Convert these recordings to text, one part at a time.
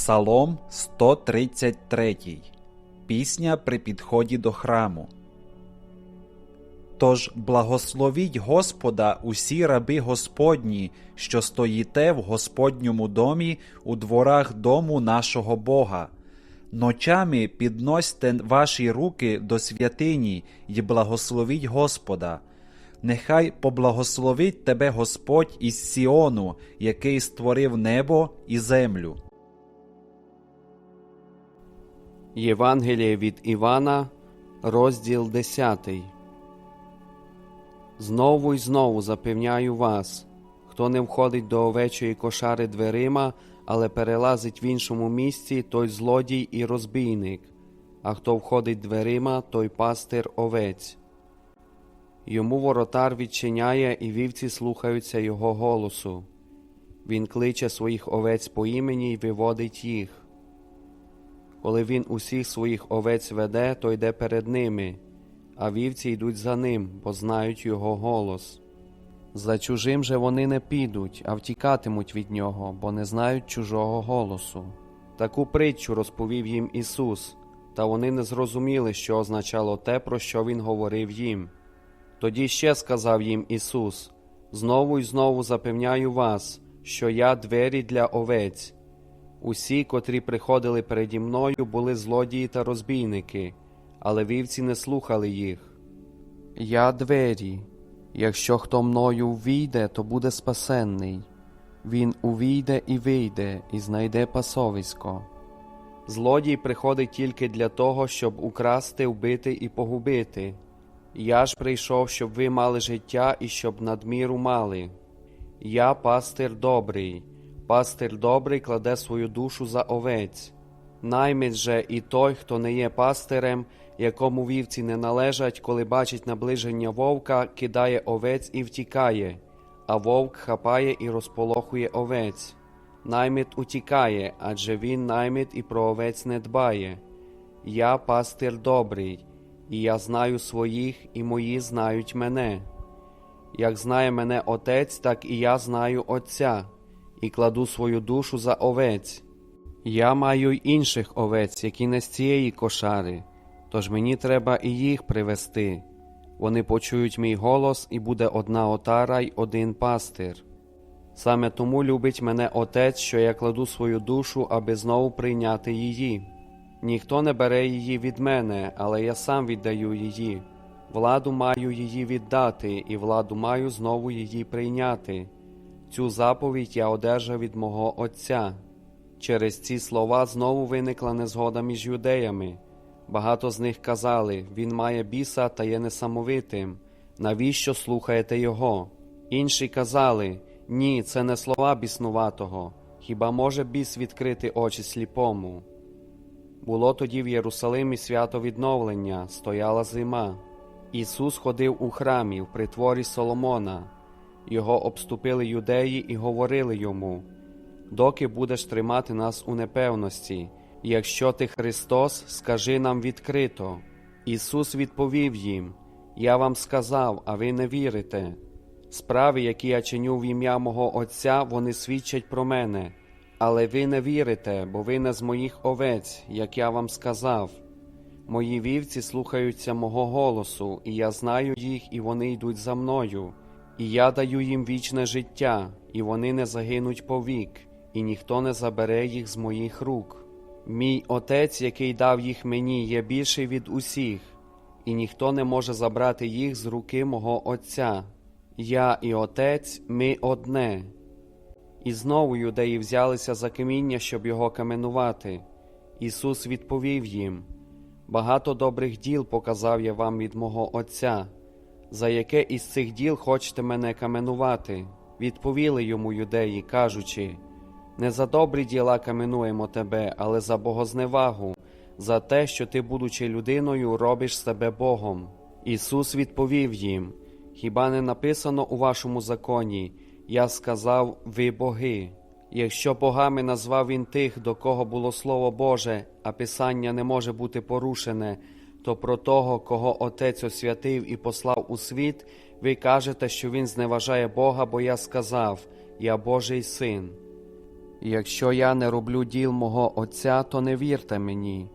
Псалом 133. Пісня при підході до храму. Тож благословіть Господа усі раби Господні, що стоїте в Господньому домі у дворах дому нашого Бога. Ночами підносьте ваші руки до святині й благословіть Господа. Нехай поблагословить тебе Господь із Сіону, який створив небо і землю. Євангеліє від Івана, розділ 10. Знову й знову запевняю вас, хто не входить до овечої кошари дверима, але перелазить в іншому місці, той злодій і розбійник, а хто входить дверима, той пастир овець. Йому воротар відчиняє, і вівці слухаються його голосу. Він кличе своїх овець по імені й виводить їх. Коли він усіх своїх овець веде, то йде перед ними, а вівці йдуть за ним, бо знають його голос. За чужим же вони не підуть, а втікатимуть від нього, бо не знають чужого голосу. Таку притчу розповів їм Ісус, та вони не зрозуміли, що означало те, про що Він говорив їм. Тоді ще сказав їм Ісус: Знову й знову запевняю вас, що я двері для овець. Усі, котрі приходили переді мною, були злодії та розбійники, але вівці не слухали їх. Я двері. Якщо хто мною ввійде, то буде спасенний. Він увійде і вийде, і знайде пасовисько. Злодій приходить тільки для того, щоб украсти, вбити і погубити. Я ж прийшов, щоб ви мали життя і щоб надміру мали. Я пастир добрий. Пастир добрий кладе свою душу за овець. Наймить же і той, хто не є пастирем, якому вівці не належать, коли бачить наближення вовка, кидає овець і втікає, а вовк хапає і розполохує овець. Наймит утікає, адже він наймит і про овець не дбає. Я пастир добрий, і я знаю своїх, і мої знають мене. Як знає мене Отець, так і я знаю Отця і кладу свою душу за овець. Я маю й інших овець, які не з цієї кошари, тож мені треба і їх привести. Вони почують мій голос, і буде одна отара й один пастир. Саме тому любить мене Отець, що я кладу свою душу, аби знову прийняти її. Ніхто не бере її від мене, але я сам віддаю її. Владу маю її віддати, і владу маю знову її прийняти. Цю заповідь я одержав від мого Отця. Через ці слова знову виникла незгода між юдеями. Багато з них казали він має біса та є несамовитим. Навіщо слухаєте його? Інші казали ні, це не слова біснуватого. Хіба може біс відкрити очі сліпому? Було тоді в Єрусалимі свято відновлення, стояла зима. Ісус ходив у храмі в притворі Соломона. Його обступили юдеї і говорили йому: Доки будеш тримати нас у непевності, якщо ти Христос, скажи нам відкрито. Ісус відповів їм: Я вам сказав, а ви не вірите. Справи, які я чиню в ім'я мого Отця, вони свідчать про мене, але ви не вірите, бо ви не з моїх овець, як я вам сказав. Мої вівці слухаються мого голосу, і я знаю їх, і вони йдуть за мною. І я даю їм вічне життя, і вони не загинуть повік, і ніхто не забере їх з моїх рук. Мій Отець, який дав їх мені, є більший від усіх, і ніхто не може забрати їх з руки мого Отця. Я і Отець ми одне. І знову юдеї взялися за каміння, щоб його каменувати. Ісус відповів їм: Багато добрих діл показав я вам від мого Отця. За яке із цих діл хочете мене каменувати? Відповіли йому юдеї, кажучи не за добрі діла каменуємо тебе, але за богозневагу, за те, що ти, будучи людиною, робиш себе Богом. Ісус відповів їм: Хіба не написано у вашому законі? Я сказав, ви боги. Якщо богами назвав він тих, до кого було Слово Боже, а Писання не може бути порушене то про того, кого Отець освятив і послав у світ, ви кажете, що Він зневажає Бога, бо я сказав, я Божий син. Якщо я не роблю діл мого Отця, то не вірте мені.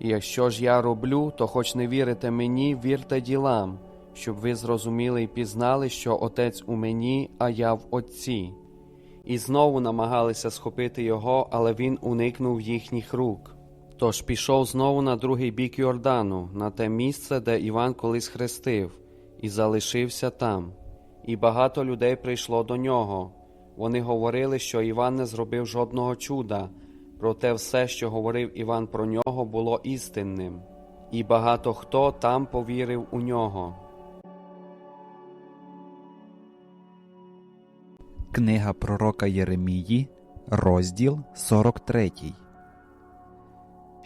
Якщо ж я роблю, то хоч не вірите мені, вірте ділам, щоб ви зрозуміли і пізнали, що Отець у мені, а я в Отці. І знову намагалися схопити його, але він уникнув їхніх рук. Тож пішов знову на другий бік Йордану, на те місце, де Іван колись хрестив, і залишився там. І багато людей прийшло до нього. Вони говорили, що Іван не зробив жодного чуда, проте все, що говорив Іван про нього, було істинним, і багато хто там повірив у нього. Книга пророка Єремії, розділ 43.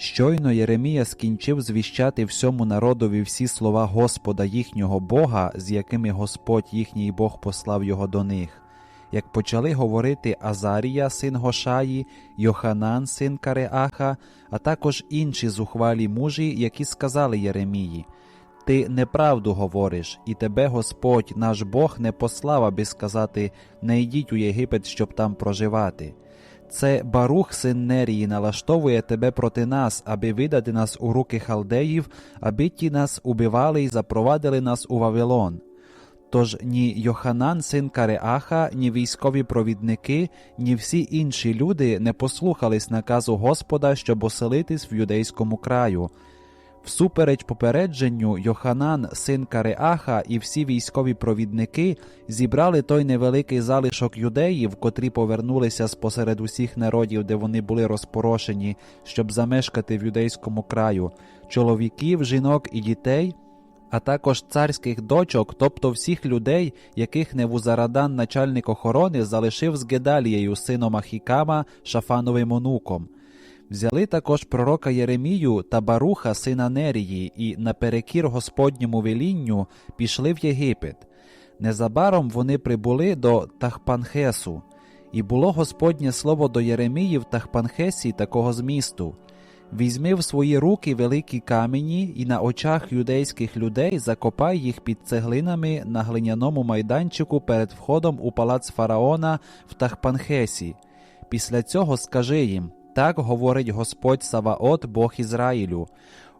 Щойно Єремія скінчив звіщати всьому народові всі слова Господа їхнього Бога, з якими Господь їхній Бог послав його до них. Як почали говорити Азарія, син Гошаї, Йоханан, син Кареаха, а також інші зухвалі мужі, які сказали Єремії – ти неправду говориш, і тебе Господь, наш Бог, не послав, аби сказати не йдіть у Єгипет, щоб там проживати. Це Барух, син Нерії, налаштовує тебе проти нас, аби видати нас у руки халдеїв, аби ті нас убивали і запровадили нас у Вавилон. Тож ні Йоханан, син Кареаха, ні військові провідники, ні всі інші люди не послухались наказу Господа, щоб оселитись в юдейському краю. Всупереч попередженню, Йоханан, син Кареаха, і всі військові провідники зібрали той невеликий залишок юдеїв, котрі повернулися спосеред усіх народів, де вони були розпорошені, щоб замешкати в юдейському краю, чоловіків, жінок і дітей, а також царських дочок, тобто всіх людей, яких Невузарадан, начальник охорони, залишив з Гедалією, сином Ахікама, Шафановим онуком. Взяли також пророка Єремію та Баруха, сина Нерії, і наперекір Господньому велінню пішли в Єгипет. Незабаром вони прибули до Тахпанхесу, і було Господнє слово до Єремії в Тахпанхесі такого змісту. Візьми в свої руки великі камені і на очах юдейських людей закопай їх під цеглинами на глиняному майданчику перед входом у палац фараона в Тахпанхесі. Після цього скажи їм так говорить Господь Саваот, Бог Ізраїлю.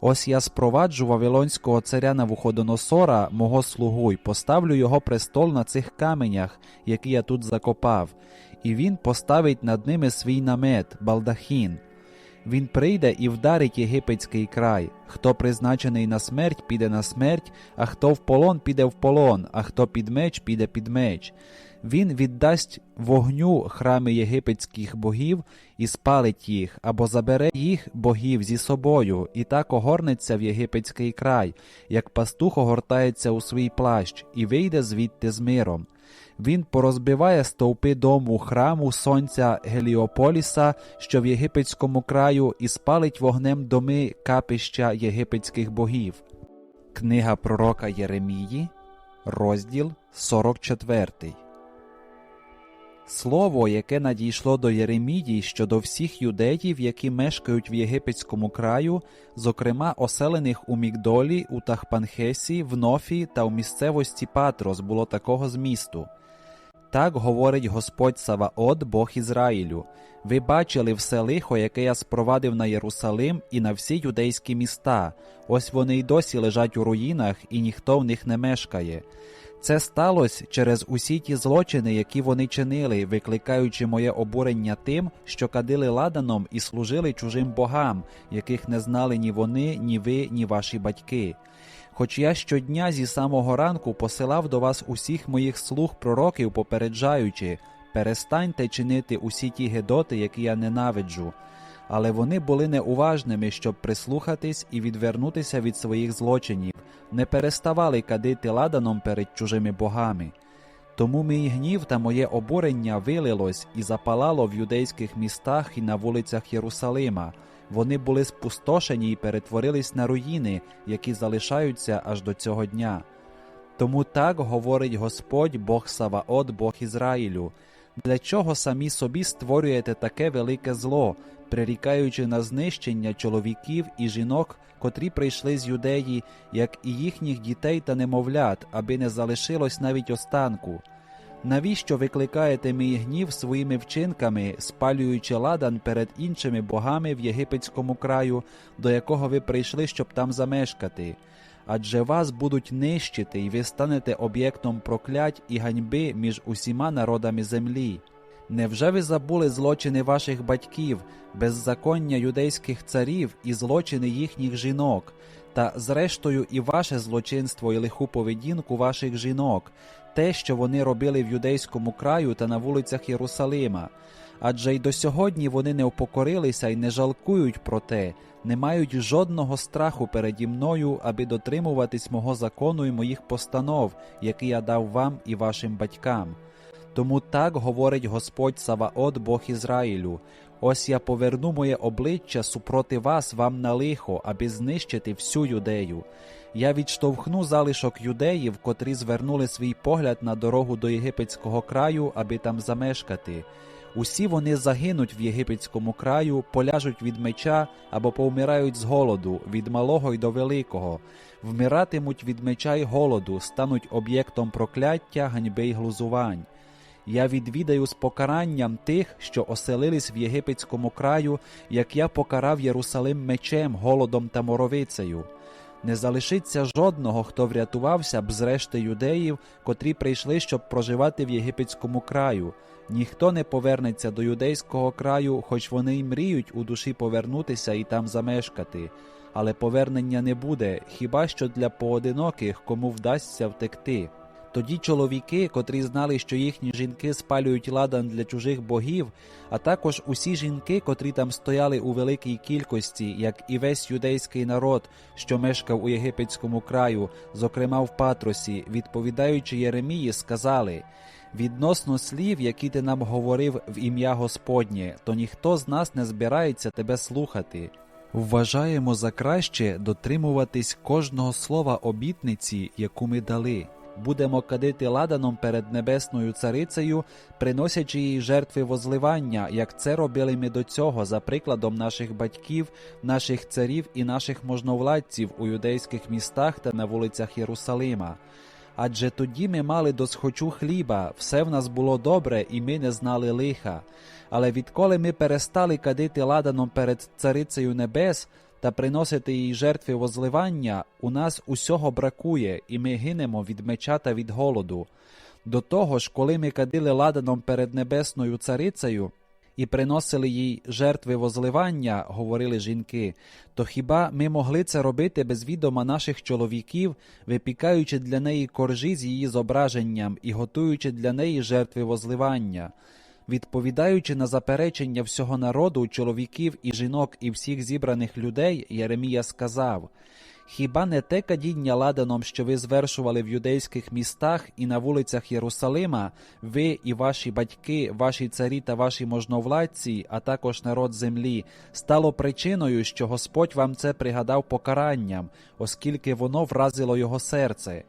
Ось я спроваджу Вавилонського царя Навуходоносора, мого слугу, й поставлю його престол на цих каменях, які я тут закопав, і він поставить над ними свій намет, балдахін. Він прийде і вдарить єгипетський край. Хто призначений на смерть, піде на смерть, а хто в полон, піде в полон, а хто під меч, піде під меч. Він віддасть вогню храми єгипетських богів і спалить їх, або забере їх богів зі собою, і так огорнеться в єгипетський край, як пастух огортається у свій плащ, і вийде звідти з миром. Він порозбиває стовпи дому храму сонця Геліополіса, що в єгипетському краю, і спалить вогнем доми капища єгипетських богів. Книга пророка Єремії, розділ 44. Слово, яке надійшло до Єремії щодо всіх юдеїв, які мешкають в єгипетському краю, зокрема оселених у Мігдолі, у Тахпанхесі, в Нофі та у місцевості Патрос, було такого змісту. Так говорить Господь Саваот, Бог Ізраїлю. Ви бачили все лихо, яке я спровадив на Єрусалим і на всі юдейські міста. Ось вони й досі лежать у руїнах, і ніхто в них не мешкає. Це сталося через усі ті злочини, які вони чинили, викликаючи моє обурення тим, що кадили ладаном і служили чужим богам, яких не знали ні вони, ні ви, ні ваші батьки. Хоч я щодня зі самого ранку посилав до вас усіх моїх слуг пророків, попереджаючи перестаньте чинити усі ті гедоти, які я ненавиджу. Але вони були неуважними, щоб прислухатись і відвернутися від своїх злочинів, не переставали кадити ладаном перед чужими богами. Тому мій гнів та моє обурення вилилось і запалало в юдейських містах і на вулицях Єрусалима. Вони були спустошені і перетворились на руїни, які залишаються аж до цього дня. Тому так говорить Господь Бог Саваот, Бог Ізраїлю. Для чого самі собі створюєте таке велике зло, прирікаючи на знищення чоловіків і жінок, котрі прийшли з юдеї, як і їхніх дітей та немовлят, аби не залишилось навіть останку? Навіщо викликаєте мій гнів своїми вчинками, спалюючи ладан перед іншими богами в єгипетському краю, до якого ви прийшли, щоб там замешкати? Адже вас будуть нищити, і ви станете об'єктом проклять і ганьби між усіма народами землі. Невже ви забули злочини ваших батьків, беззаконня юдейських царів і злочини їхніх жінок, та зрештою і ваше злочинство і лиху поведінку ваших жінок, те, що вони робили в юдейському краю та на вулицях Єрусалима? Адже й до сьогодні вони не упокорилися і не жалкують про те, не мають жодного страху переді мною, аби дотримуватись мого закону і моїх постанов, які я дав вам і вашим батькам. Тому так говорить Господь Саваот, Бог Ізраїлю. Ось я поверну моє обличчя супроти вас вам на лихо, аби знищити всю юдею. Я відштовхну залишок юдеїв, котрі звернули свій погляд на дорогу до єгипетського краю, аби там замешкати. Усі вони загинуть в єгипетському краю, поляжуть від меча або повмирають з голоду, від малого й до великого, вмиратимуть від меча й голоду, стануть об'єктом прокляття, ганьби й глузувань. Я відвідаю з покаранням тих, що оселились в єгипетському краю, як я покарав Єрусалим мечем, голодом та моровицею. Не залишиться жодного, хто врятувався б з решти юдеїв, котрі прийшли, щоб проживати в єгипетському краю. Ніхто не повернеться до юдейського краю, хоч вони й мріють у душі повернутися і там замешкати. Але повернення не буде, хіба що для поодиноких, кому вдасться втекти. Тоді чоловіки, котрі знали, що їхні жінки спалюють ладан для чужих богів, а також усі жінки, котрі там стояли у великій кількості, як і весь юдейський народ, що мешкав у єгипетському краю, зокрема в Патросі, відповідаючи Єремії, сказали відносно слів, які ти нам говорив в ім'я Господнє, то ніхто з нас не збирається тебе слухати. Вважаємо за краще дотримуватись кожного слова обітниці, яку ми дали. Будемо кадити ладаном перед небесною царицею, приносячи їй жертви возливання, як це робили ми до цього, за прикладом наших батьків, наших царів і наших можновладців у юдейських містах та на вулицях Єрусалима. Адже тоді ми мали досхочу хліба, все в нас було добре, і ми не знали лиха. Але відколи ми перестали кадити ладаном перед царицею небес та приносити їй жертви возливання, у нас усього бракує, і ми гинемо від меча та від голоду. До того ж, коли ми кадили ладаном перед небесною царицею і приносили їй жертви возливання, говорили жінки, то хіба ми могли це робити без відома наших чоловіків, випікаючи для неї коржі з її зображенням і готуючи для неї жертви возливання? Відповідаючи на заперечення всього народу, чоловіків і жінок і всіх зібраних людей, Єремія сказав Хіба не те кадіння ладаном, що ви звершували в юдейських містах і на вулицях Єрусалима, ви і ваші батьки, ваші царі та ваші можновладці, а також народ землі, стало причиною, що Господь вам це пригадав покаранням, оскільки воно вразило його серце.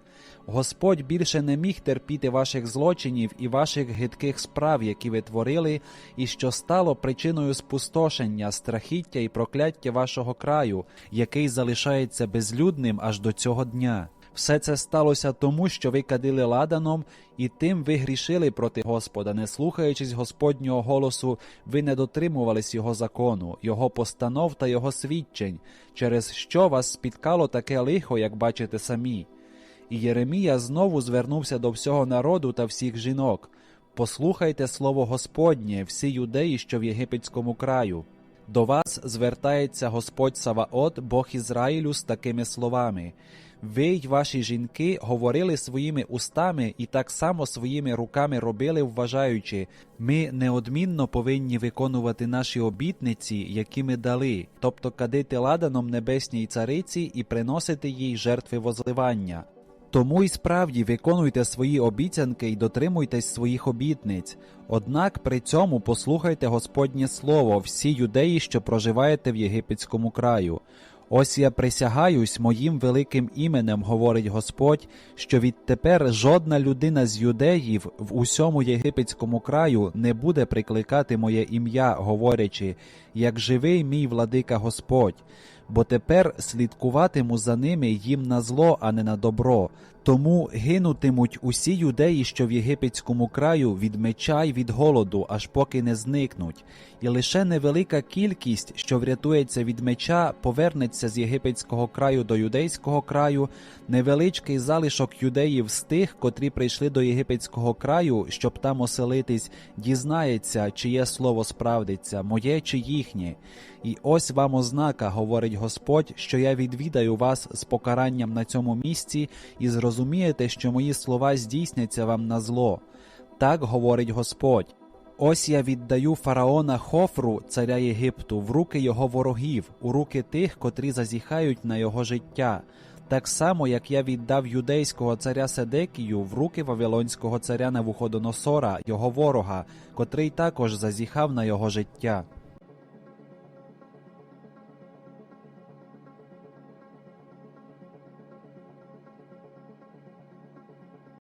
Господь більше не міг терпіти ваших злочинів і ваших гидких справ, які ви творили, і що стало причиною спустошення, страхіття і прокляття вашого краю, який залишається безлюдним аж до цього дня. Все це сталося тому, що ви кадили ладаном, і тим ви грішили проти Господа, не слухаючись Господнього голосу, ви не дотримувались Його закону, Його постанов та Його свідчень, через що вас спіткало таке лихо, як бачите самі. І Єремія знову звернувся до всього народу та всіх жінок. Послухайте слово Господнє, всі юдеї, що в єгипетському краю. До вас звертається Господь Саваот, Бог Ізраїлю, з такими словами. Ви й ваші жінки говорили своїми устами і так само своїми руками робили, вважаючи, ми неодмінно повинні виконувати наші обітниці, які ми дали, тобто кадити ладаном небесній цариці і приносити їй жертви возливання. Тому й справді виконуйте свої обіцянки і дотримуйтесь своїх обітниць. Однак при цьому послухайте Господнє слово, всі юдеї, що проживаєте в єгипетському краю. Ось я присягаюсь моїм великим іменем, говорить Господь, що відтепер жодна людина з юдеїв в усьому єгипетському краю не буде прикликати моє ім'я, говорячи, як живий мій владика Господь. Бо тепер слідкуватиму за ними їм на зло, а не на добро, Тому гинутимуть усі юдеї, що в єгипетському краю, від меча й від голоду, аж поки не зникнуть, і лише невелика кількість, що врятується від меча, повернеться з єгипетського краю до юдейського краю, невеличкий залишок юдеїв з тих, котрі прийшли до єгипетського краю, щоб там оселитись, дізнається, чиє слово справдиться, моє чи їхнє. І ось вам ознака, говорить Господь, що я відвідаю вас з покаранням на цьому місці, і зрозумієте, що мої слова здійсняться вам на зло. Так говорить Господь. Ось я віддаю фараона Хофру, царя Єгипту, в руки його ворогів, у руки тих, котрі зазіхають на його життя. Так само, як я віддав юдейського царя Седекію в руки вавилонського царя Навуходоносора, його ворога, котрий також зазіхав на його життя.